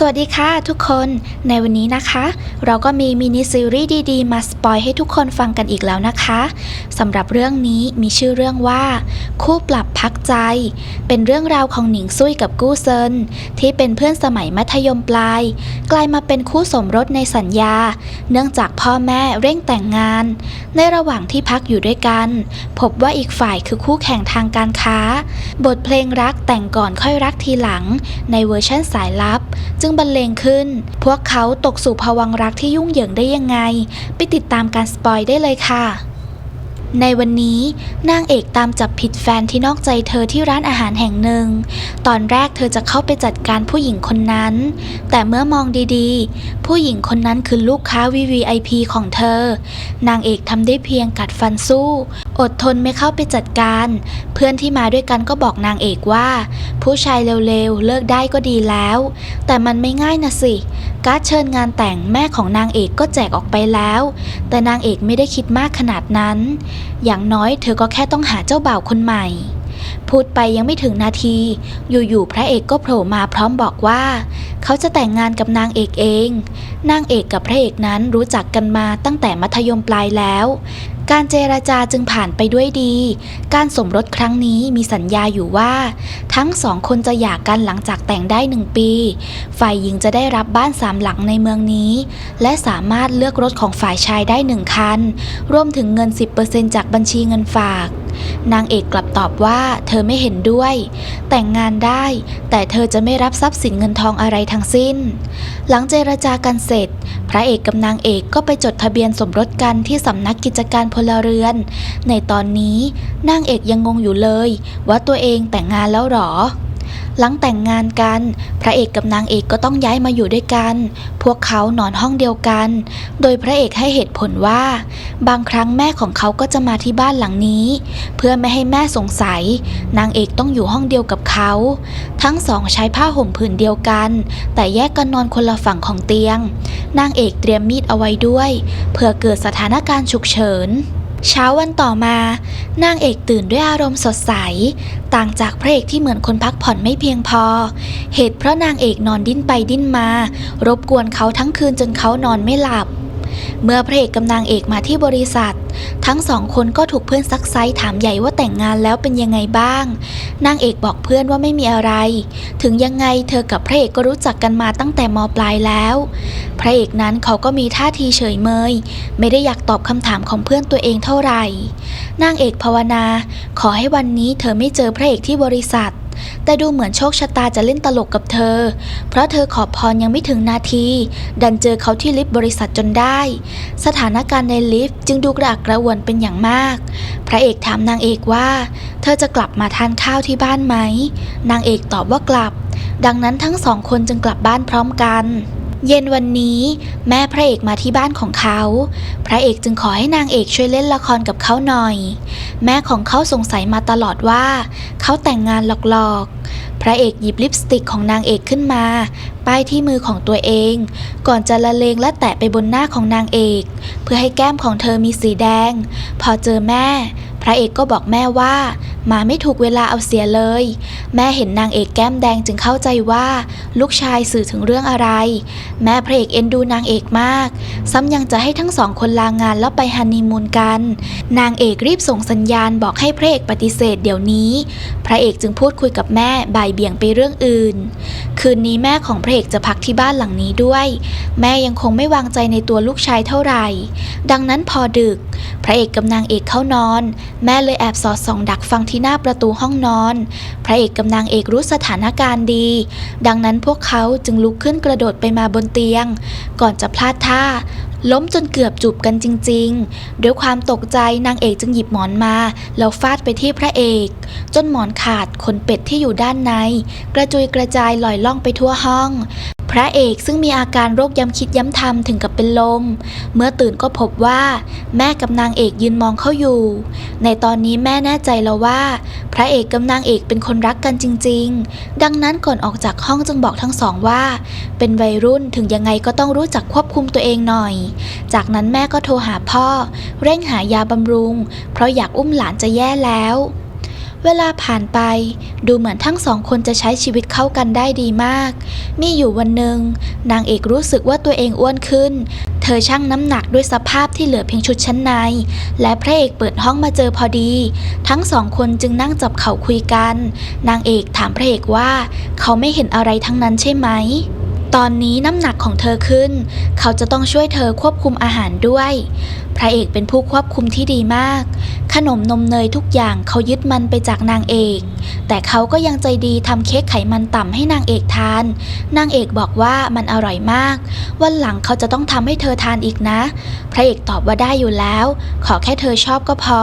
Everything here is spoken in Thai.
สวัสดีค่ะทุกคนในวันนี้นะคะ เราก็มีมินิซีรีส์ดีๆ มาสปอยให้ทุกคนฟังกันอีกแล้วนะคะสำหรับเรื่องนี้มีชื่อเรื่องว่า คู่ปรับพักใจ เป็นเรื่องราวของหนิงซุยกับกู้เซินที่เป็นเพื่อนสมัยมัธยมปลาย กลายมาเป็นคู่สมรสในสัญญา เนื่องจากพ่อแม่เร่งแต่งงาน ในระหว่างที่พักอยู่ด้วยกัน พบว่าอีกฝ่ายคือคู่แข่งทางการค้า บทเพลงรักแต่งก่อนค่อยรักทีหลัง ในเวอร์ชั่นสายลับ จึงึ่งบรรเลงขึ้น พวกเขาตกสู่ภวังรักที่ยุ่งเหยิงได้ยังไง ไปติดตามการสปอยได้เลยค่ะ ในวันนี้นางเอกตามจับผิดแฟนที่นอกใจเธอที่ร้านอาหารแห่งหนึ่ง ตอนแรกเธอจะเข้าไปจัดการผู้หญิงคนนั้น แต่เมื่อมองดีๆ ผู้หญิงคนนั้นคือลูกค้า VVIP ของเธอ นางเอกทำได้เพียงกัดฟันสู้ อดทนไม่เข้าไปจัดการ เพื่อนที่มาด้วยกันก็บอกนางเอกว่า ผู้ชายเร็วๆ เลิกได้ก็ดีแล้ว แต่มันไม่ง่ายนะสิการ์ดเชิญงานแต่งแม่ของนางเอกก็แจกออกไปแล้ว แต่นางเอกไม่ได้คิดมากขนาดนั้นอย่างน้อยเธอก็แค่ต้องหาเจ้าบ่าวคนใหม่ พูดไปยังไม่ถึงนาที อยู่ๆพระเอกก็โผล่มาพร้อมบอกว่า เขาจะแต่งงานกับนางเอกเอง นางเอกกับพระเอกนั้นรู้จักกันมาตั้งแต่มัธยมปลายแล้ว การเจราจาจึงผ่านไปด้วยดี การสมรสครั้งนี้มีสัญญาอยู่ว่า ทั้งสองคนจะหย่ากันหลังจากแต่งได้หนึ่งปี ฝ่ายหญิงจะได้รับบ้านสามหลังในเมืองนี้ และสามารถเลือกรถของฝ่ายชายได้หนึ่งคัน รวมถึงเงิน 10%จากบัญชีเงินฝาก นางเอกกลับตอบว่าเธอไม่เห็นด้วย แต่งงานได้ แต่เธอจะไม่รับทรัพย์สินเงินทองอะไรทั้งสิ้น หลังเจรจากันเสร็จ พระเอกกับนางเอกก็ไปจดทะเบียนสมรสกันที่สำนักกิจการพลเรือน ในตอนนี้นางเอกยังงงอยู่เลย ว่าตัวเองแต่งงานแล้วหรอ หลังแต่งงานกัน ระเอกกับนางเอกก็ต้องย้ายมาอยู่ด้วยกัน พวกเขานอนห้องเดียวกัน โดยพระเอกให้เหตุผลว่า บางครั้งแม่ของเขาก็จะมาที่บ้านหลังนี้ เพื่อไม่ให้แม่สงสัย นางเอกต้องอยู่ห้องเดียวกับเขา ทั้งสองใช้ผ้าห่มผืนเดียวกัน แต่แยกกันนอนคนละฝั่งของเตียง นางเอกเตรียมมีดเอาไว้ด้วยเผื่อเกิดสถานการณ์ฉุกเฉิน เช้าวันต่อมานางเอกตื่นด้วยอารมณ์สดใส ต่างจากพระเอกที่เหมือนคนพักผ่อนไม่เพียงพอ เหตุเพราะนางเอกนอนดิ้นไปดิ้นมา รบกวนเขาทั้งคืนจนเขานอนไม่หลับ เมื่อพระเอกกับนางเอกมาที่บริษัท ทั้งสองคนก็ถูกเพื่อนซักไซถามใหญ่ว่าแต่งงานแล้วเป็นยังไงบ้าง นางเอกบอกเพื่อนว่าไม่มีอะไร ถึงยังไงเธอกับพระเอกก็รู้จักกันมาตั้งแต่มปลายแล้ว พระเอกนั้นเขาก็มีท่าทีเฉยเมย ไม่ได้อยากตอบคำถามของเพื่อนตัวเองเท่าไหร่ นางเอกภาวนา ขอให้วันนี้เธอไม่เจอพระเอกที่บริษัท แต่ดูเหมือนโชคชะตาจะเล่นตลกกับเธอ เพราะเธอขอพรยังไม่ถึงนาที ดันเจอเขาที่ลิฟต์บริษัทจนได้ สถานการณ์ในลิฟต์จึงดูกระอักกระอ่วนเป็นอย่างมาก พระเอกถามนางเอกว่า เธอจะกลับมาทานข้าวที่บ้านไหม นางเอกตอบว่ากลับ ดังนั้นทั้งสองคนจึงกลับบ้านพร้อมกันเย็นวันนี้แม่พระเอกมาที่บ้านของเขา พระเอกจึงขอให้นางเอกช่วยเล่นละครกับเขาหน่อย แม่ของเขาสงสัยมาตลอดว่า เขาแต่งงานหลอกๆ พระเอกหยิบลิปสติกของนางเอกขึ้นมา ป้ายที่มือของตัวเอง ก่อนจะละเลงและแตะไปบนหน้าของนางเอก เพื่อให้แก้มของเธอมีสีแดง พอเจอแม่ ระเอกก็บอกแม่ว่า มาไม่ถูกเวลาเอาเสียเลย แม่เห็นนางเอกแก้มแดงจึงเข้าใจว่า ลูกชายสื่อถึงเรื่องอะไร แม่พระเอกเอ็นดูนางเอกมาก ซ้ำยังจะให้ทั้งสองคนลางานแล้วไปฮันนีมูนกัน นางเอกรีบส่งสัญญาณบอกให้พระเอกปฏิเสธเดี๋ยวนี้ พระเอกจึงพูดคุยกับแม่บ่ายเบี่ยงไปเรื่องอื่น คืนนี้แม่ของพระเอกจะพักที่บ้านหลังนี้ด้วย แม่ยังคงไม่วางใจในตัวลูกชายเท่าไหร่ ดังนั้นพอดึก พระเอกกับนางเอกเข้านอน แม่เลยแอบสอดส่องดักฟังที่หน้าประตูห้องนอน พระเอกกับนางเอกรู้สถานการณ์ดี ดังนั้นพวกเขาจึงลุกขึ้นกระโดดไปมาบนเตียง ก่อนจะพลาดท่าล้มจนเกือบจูบกันจริงๆ ด้วยความตกใจนางเอกจึงหยิบหมอนมา แล้วฟาดไปที่พระเอก จนหมอนขาดขนเป็ดที่อยู่ด้านใน กระจุยกระจายลอยล่องไปทั่วห้อง พระเอกซึ่งมีอาการโรคย้ำคิดย้ำทำถึงกับเป็นลม เมื่อตื่นก็พบว่า แม่กับนางเอกยืนมองเขาอยู่ ในตอนนี้แม่แน่ใจแล้วว่า พระเอกกับนางเอกเป็นคนรักกันจริง ๆ ดังนั้นก่อนออกจากห้องจึงบอกทั้งสองว่า เป็นวัยรุ่นถึงยังไงก็ต้องรู้จักควบคุมตัวเองหน่อย จากนั้นแม่ก็โทรหาพ่อ เร่งหายาบำรุง เพราะอยากอุ้มหลานจะแย่แล้ว เวลาผ่านไป ดูเหมือนทั้งสองคนจะใช้ชีวิตเข้ากันได้ดีมาก มีอยู่วันหนึ่ง นางเอกรู้สึกว่าตัวเองอ้วนขึ้น เธอชั่งน้ำหนักด้วยสภาพที่เหลือเพียงชุดชั้นใน และพระเอกเปิดห้องมาเจอพอดี ทั้งสองคนจึงนั่งจับเข่าคุยกัน นางเอกถามพระเอกว่า เขาไม่เห็นอะไรทั้งนั้นใช่ไหม ตอนนี้น้ำหนักของเธอขึ้น เขาจะต้องช่วยเธอควบคุมอาหารด้วย พระเอกเป็นผู้ควบคุมที่ดีมาก ขนมนมเนยทุกอย่างเขายึดมันไปจากนางเอก แต่เขาก็ยังใจดีทำเค้กไขมันต่ำให้นางเอกทาน นางเอกบอกว่ามันอร่อยมาก วันหลังเขาจะต้องทำให้เธอทานอีกนะ พระเอกตอบว่าได้อยู่แล้ว ขอแค่เธอชอบก็พอ